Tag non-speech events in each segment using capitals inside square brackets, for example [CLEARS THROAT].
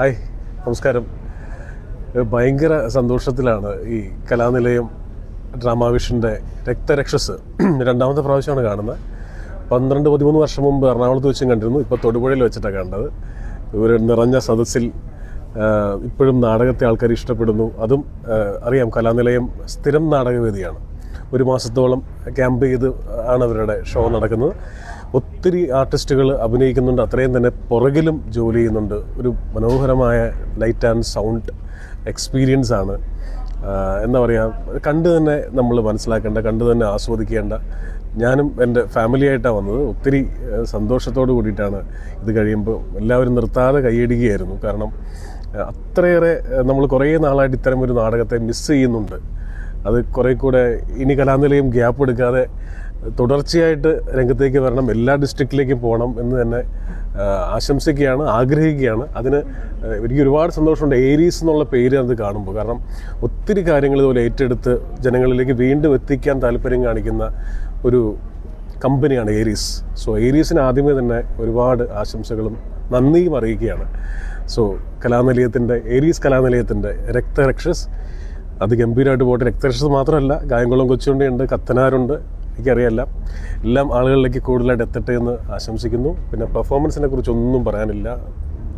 Hi നമസ്കാരം. ഭയങ്കര സന്തോഷത്തിലാണ് ഈ കലാനിലയം ഡ്രാമാവിഷന്റെ രക്തരക്ഷസ് [CLEARS THROAT] രണ്ടാമത്തെ പ്രാവശ്യമാണ് കാണുന്നത്. പന്ത്രണ്ട് പതിമൂന്ന് വർഷം മുമ്പ് എറണാകുളത്ത് വെച്ചും കണ്ടിരുന്നു ഇപ്പോൾ തൊടുപുഴയിൽ വെച്ചിട്ടാണ് കണ്ടത്. ഒരു നിറഞ്ഞ സദസ്സിൽ ഇപ്പോഴും നാടകത്തെ ആൾക്കാർ ഇഷ്ടപ്പെടുന്നു. അതും അറിയാം കലാനിലയം സ്ഥിരം നാടകവേദിയാണ്. ഒരു മാസത്തോളം ക്യാമ്പ് ചെയ്ത് ആണ് അവരുടെ ഷോ നടക്കുന്നത്. ഒത്തിരി ആർട്ടിസ്റ്റുകൾ അഭിനയിക്കുന്നുണ്ട്. അത്രയും തന്നെ പുറകിലും ജോലി ചെയ്യുന്നുണ്ട്. ഒരു മനോഹരമായ ലൈറ്റ് ആൻഡ് സൗണ്ട് എക്സ്പീരിയൻസ് ആണ്. എന്താ പറയുക കണ്ട് തന്നെ നമ്മൾ മനസ്സിലാക്കേണ്ട കണ്ട് തന്നെ ആസ്വദിക്കേണ്ട. ഞാനും എന്റെ ഫാമിലിയായിട്ടാണ് വന്നത്. ഒത്തിരി സന്തോഷത്തോട് കൂടിയിട്ടാണ് ഇത് കഴിയുമ്പോൾ എല്ലാവരും നിർത്താതെ കൈയടിക്കുകയായിരുന്നു. കാരണം അത്രയേറെ നമ്മൾ കുറേ നാളായിട്ട് ഇത്തരം ഒരു നാടകത്തെ മിസ് ചെയ്യുന്നുണ്ട്. അത് കുറേ കൂടെ ഇനി കലാനിലയം ഗ്യാപ്പ് എടുക്കാതെ തുടർച്ചയായിട്ട് രംഗത്തേക്ക് വരണം എല്ലാ ഡിസ്ട്രിക്റ്റിലേക്കും പോകണം എന്ന് തന്നെ ആശംസിക്കുകയാണ് ആഗ്രഹിക്കുകയാണ്. അതിന് എനിക്ക് ഒരുപാട് സന്തോഷമുണ്ട്. ഏരീസ് എന്നുള്ള പേര് അത് കാണുമ്പോൾ. കാരണം ഒത്തിരി കാര്യങ്ങൾ ഇതുപോലെ ഏറ്റെടുത്ത് ജനങ്ങളിലേക്ക് വീണ്ടും എത്തിക്കാൻ താല്പര്യം കാണിക്കുന്ന ഒരു കമ്പനിയാണ് ഏരീസ് സോ ഏരീസിന് ആദ്യമേ തന്നെ ഒരുപാട് ആശംസകളും നന്ദിയും അറിയിക്കുകയാണ്. സോ കലാനിലയത്തിന്റെ ഏരീസ് കലാനിലയത്തിന്റെ രക്തരക്ഷസ് അത് ഗംഭീരമായിട്ട് പോട്ടെ രക്തരക്ഷസ് മാത്രമല്ല ഗായംകുളം കൊച്ചുണ്ടിയുണ്ട് കത്തനാരുണ്ട് എനിക്കറിയാല്ല. എല്ലാം ആളുകളിലേക്ക് കൂടുതലായിട്ട് എത്തട്ടെ എന്ന് ആശംസിക്കുന്നു. പിന്നെ പെർഫോമൻസിനെ കുറിച്ചൊന്നും പറയാനില്ല.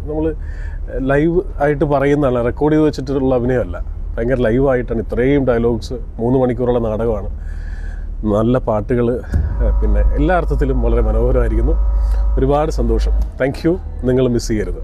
നമ്മൾ ലൈവ് ആയിട്ട് പറയുന്നതല്ല റെക്കോർഡ് ചെയ്ത് വെച്ചിട്ടുള്ള അഭിനയമല്ല. ഭയങ്കര ലൈവായിട്ടാണ് ഇത്രയും ഡയലോഗ്സ് മൂന്ന് മണിക്കൂറുള്ള നാടകമാണ്. നല്ല പാട്ടുകൾ പിന്നെ എല്ലാ അർത്ഥത്തിലും വളരെ മനോഹരമായിരിക്കുന്നു. ഒരുപാട് സന്തോഷം. താങ്ക് യു നിങ്ങൾ മിസ് ചെയ്യരുത്.